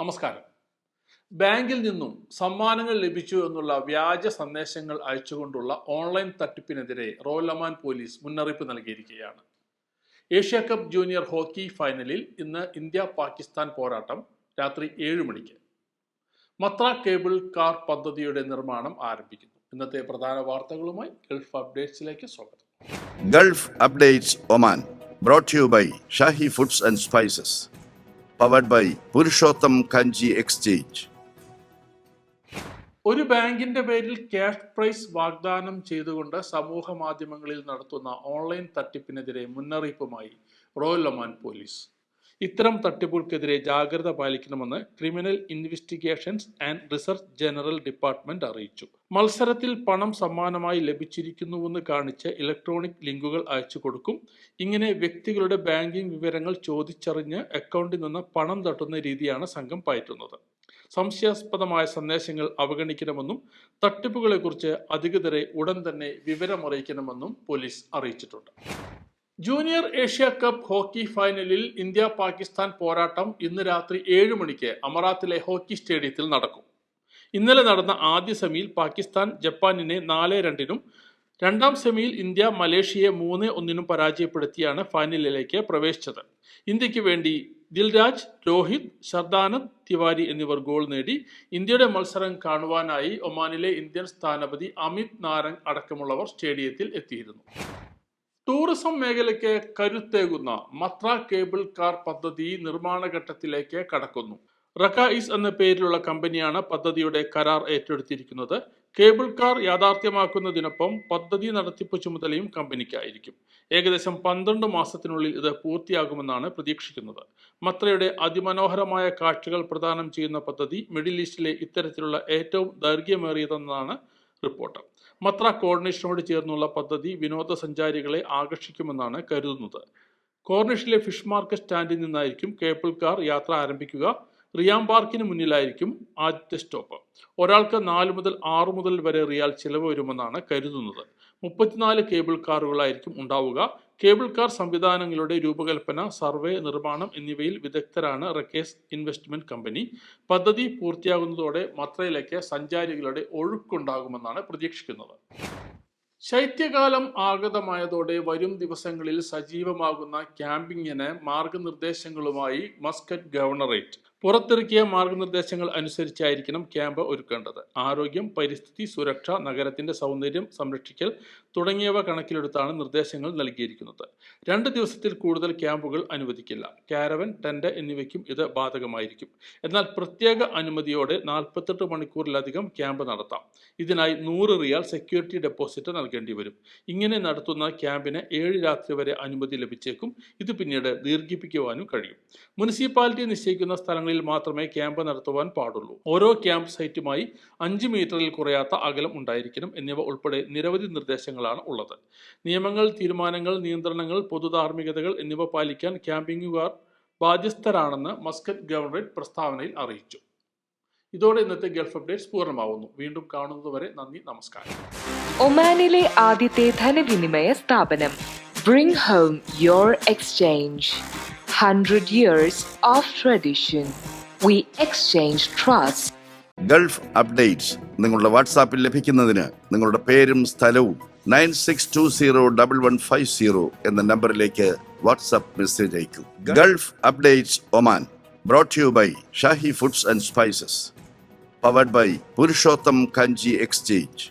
നമസ്കാരം. ബാങ്കിൽ നിന്നും സമ്മാനങ്ങൾ ലഭിച്ചു എന്നുള്ള വ്യാജ സന്ദേശങ്ങൾ അയച്ചുകൊണ്ടുള്ള ഓൺലൈൻ തട്ടിപ്പിനെതിരെ റോലമാൻ പോലീസ് മുന്നറിയിപ്പ് നൽകിയിരിക്കുകയാണ്. ഏഷ്യ കപ്പ് ജൂനിയർ ഹോക്കി ഫൈനലിൽ ഇന്ന് ഇന്ത്യ പാകിസ്ഥാൻ പോരാട്ടം രാത്രി ഏഴ് മണിക്ക്. മത്ര കേബിൾ കാർ പദ്ധതിയുടെ നിർമ്മാണം ആരംഭിക്കുന്നു. ഇന്നത്തെ പ്രധാന വാർത്തകളുമായി ഗൾഫ് അപ്ഡേറ്റ്സിലേക്ക് സ്വാഗതം. Gulf updates Oman brought you by Shahi foods and and Spices. By Purushottam Kanji exchange ഒരു ബാങ്കിന്റെ പേരിൽ ക്യാഷ് പ്രൈസ് വാഗ്ദാനം ചെയ്തുകൊണ്ട് സമൂഹ മാധ്യമങ്ങളിൽ നടത്തുന്ന ഓൺലൈൻ തട്ടിപ്പിനെതിരെ മുന്നറിയിപ്പുമായി റോയൽ ഒമാൻ പോലീസ് ഇത്തരം തട്ടിപ്പുകൾക്കെതിരെ ജാഗ്രത പാലിക്കണമെന്ന് criminal investigations and research general department അറിയിച്ചു. മത്സരത്തിൽ പണം സമ്മാനമായി ലഭിച്ചിരിക്കുന്നുവെന്ന് കാണിച്ച് ഇലക്ട്രോണിക് ലിങ്കുകൾ അയച്ചു കൊടുക്കും. ഇങ്ങനെ വ്യക്തികളുടെ ബാങ്കിംഗ് വിവരങ്ങൾ ചോദിച്ചറിഞ്ഞ് അക്കൗണ്ടിൽ നിന്ന് പണം തട്ടുന്ന രീതിയാണ് സംഘം പയറ്റുന്നത്. സംശയാസ്പദമായ സന്ദേശങ്ങൾ അവഗണിക്കണമെന്നും തട്ടിപ്പുകളെക്കുറിച്ച് അധികൃതരെ ഉടൻ തന്നെ വിവരമറിയിക്കണമെന്നും പോലീസ് അറിയിച്ചിട്ടുണ്ട്. ജൂനിയർ ഏഷ്യ കപ്പ് ഹോക്കി ഫൈനലിൽ ഇന്ത്യ പാകിസ്ഥാൻ പോരാട്ടം ഇന്ന് രാത്രി ഏഴ് മണിക്ക് അമറാത്തിലെ ഹോക്കി സ്റ്റേഡിയത്തിൽ നടക്കും. ഇന്നലെ നടന്ന ആദ്യ സെമിയിൽ പാകിസ്ഥാൻ ജപ്പാനിനെ നാല് രണ്ടിനും രണ്ടാം സെമിയിൽ ഇന്ത്യ മലേഷ്യയെ മൂന്ന് ഒന്നിനും പരാജയപ്പെടുത്തിയാണ് ഫൈനലിലേക്ക് പ്രവേശിച്ചത്. ഇന്ത്യയ്ക്ക് വേണ്ടി ദിൽരാജ് രോഹിത് ശർദാനന്ദ് തിവാരി എന്നിവർ ഗോൾ നേടി ഇന്ത്യയുടെ മത്സരം കാണുവാനായി ഒമാനിലെ ഇന്ത്യൻ സ്ഥാനപതി അമിത് നാരംഗ് അടക്കമുള്ളവർ സ്റ്റേഡിയത്തിൽ എത്തിയിരുന്നു. ടൂറിസം മേഖലയ്ക്ക് കരുത്തേകുന്ന മത്ര കേബിൾ കാർ പദ്ധതി നിർമ്മാണ ഘട്ടത്തിലേക്ക് കടക്കുന്നു. റക്കായിസ് എന്ന പേരിലുള്ള കമ്പനിയാണ് പദ്ധതിയുടെ കരാർ ഏറ്റെടുത്തിരിക്കുന്നത്. കേബിൾ കാർ യാഥാർത്ഥ്യമാക്കുന്നതിനൊപ്പം പദ്ധതി നടത്തിപ്പ് ചുമതലയും കമ്പനിക്കായിരിക്കും. ഏകദേശം പന്ത്രണ്ട് മാസത്തിനുള്ളിൽ ഇത് പൂർത്തിയാകുമെന്നാണ് പ്രതീക്ഷിക്കുന്നത്. മത്രയുടെ അതിമനോഹരമായ കാഴ്ചകൾ പ്രദാനം ചെയ്യുന്ന പദ്ധതി മിഡിൽ ഈസ്റ്റിലെ ഇത്തരത്തിലുള്ള ഏറ്റവും ദൈർഘ്യമേറിയതെന്നാണ് റിപ്പോർട്ട്. മത്ര കോർണിഷിനോട് ചേർന്നുള്ള പദ്ധതി വിനോദസഞ്ചാരികളെ ആകർഷിക്കുമെന്നാണ് കരുതുന്നത്. കോർണിഷിലെ ഫിഷ് മാർക്കറ്റ് സ്റ്റാൻഡിൽ നിന്നായിരിക്കും കേബിൾ കാർ യാത്ര ആരംഭിക്കുക. റിയാം പാർക്കിന് മുന്നിലായിരിക്കും ആദ്യത്തെ സ്റ്റോപ്പ്. ഒരാൾക്ക് നാല് മുതൽ ആറ് മുതൽ വരെ റിയാൽ ചിലവ് വരുമെന്നാണ് കരുതുന്നത്. മുപ്പത്തിനാല് കേബിൾ കാറുകളായിരിക്കും ഉണ്ടാവുക. കേബിൾ കാർ സംവിധാനങ്ങളുടെ രൂപകൽപ്പന സർവേ നിർമ്മാണം എന്നിവയിൽ വിദഗ്ധരാണ് റക്കേസ് ഇൻവെസ്റ്റ്മെന്റ് കമ്പനി. പദ്ധതി പൂർത്തിയാകുന്നതോടെ മത്രയിലേക്ക് സഞ്ചാരികളുടെ ഒഴുക്കുണ്ടാകുമെന്നാണ് പ്രതീക്ഷിക്കുന്നത്. ശൈത്യകാലം ആഗതമായതോടെ വരും ദിവസങ്ങളിൽ സജീവമാകുന്ന ക്യാമ്പിങ്ങിന് മാർഗനിർദ്ദേശങ്ങളുമായി മസ്കറ്റ് ഗവർണറേറ്റ് പുറത്തിറക്കിയ മാർഗനിർദ്ദേശങ്ങൾ അനുസരിച്ചായിരിക്കണം ക്യാമ്പ് ഒരുക്കേണ്ടത്. ആരോഗ്യം പരിസ്ഥിതി സുരക്ഷ നഗരത്തിന്റെ സൗന്ദര്യം സംരക്ഷിക്കൽ തുടങ്ങിയവ കണക്കിലെടുത്താണ് നിർദ്ദേശങ്ങൾ നൽകിയിരിക്കുന്നത്. രണ്ട് ദിവസത്തിൽ കൂടുതൽ ക്യാമ്പുകൾ അനുവദിക്കില്ല. കാരവൻ ടെന്റ് എന്നിവയ്ക്കും ഇത് ബാധകമായിരിക്കും. എന്നാൽ പ്രത്യേക അനുമതിയോടെ നാൽപ്പത്തെട്ട് മണിക്കൂറിലധികം ക്യാമ്പ് നടത്താം. ഇതിനായി നൂറ് റിയാൽ സെക്യൂരിറ്റി ഡെപ്പോസിറ്റ് നൽകേണ്ടി വരും. ഇങ്ങനെ നടത്തുന്ന ക്യാമ്പിന് ഏഴ് രാത്രി വരെ അനുമതി ലഭിച്ചേക്കും. ഇത് പിന്നീട് ദീർഘിപ്പിക്കുവാനും കഴിയും. മുനിസിപ്പാലിറ്റി നിശ്ചയിക്കുന്ന സ്ഥലങ്ങളിൽ മാത്രമേ ക്യാമ്പ് നടത്തുവാൻ പാടുള്ളൂ. ഓരോ ക്യാമ്പ് സൈറ്റുമായി അഞ്ച് മീറ്ററിൽ കുറയാത്ത അകലം ഉണ്ടായിരിക്കണം എന്നിവ ഉൾപ്പെടെ നിരവധി നിർദ്ദേശങ്ങളാണ് ഉള്ളത്. നിയമങ്ങൾ തീരുമാനങ്ങൾ നിയന്ത്രണങ്ങൾ പൊതുധാർമ്മികതകൾ എന്നിവ പാലിക്കാൻ ക്യാമ്പിങ്ങുകാർ ബാധ്യസ്ഥരാണെന്ന് മസ്കറ്റ് ഗവർണറേറ്റ് പ്രസ്താവനയിൽ അറിയിച്ചു. ഇതോടെ ഇന്നത്തെ ഗൾഫ് അപ്ഡേറ്റ്സ് പൂർണമാവുന്നു. വീണ്ടും കാണുന്നതുവരെ നന്ദി നമസ്കാരം. ഒമാനിലെ ആദ്യത്തെ ധനവിനിമയ സ്ഥാപനം bring home your exchange hundred years of tradition. We exchange trust. Gulf updates നിങ്ങളുടെ വാട്സാപ്പിൽ ലഭിക്കുന്നതിന് നിങ്ങളുടെ പേരും സ്ഥലവും nine six two zero double one five zero എന്ന നമ്പറിലേക്ക് WhatsApp message അയക്കൂ Gulf updates Oman brought you by Shahi foods and spices powered by Purushottam Kanji exchange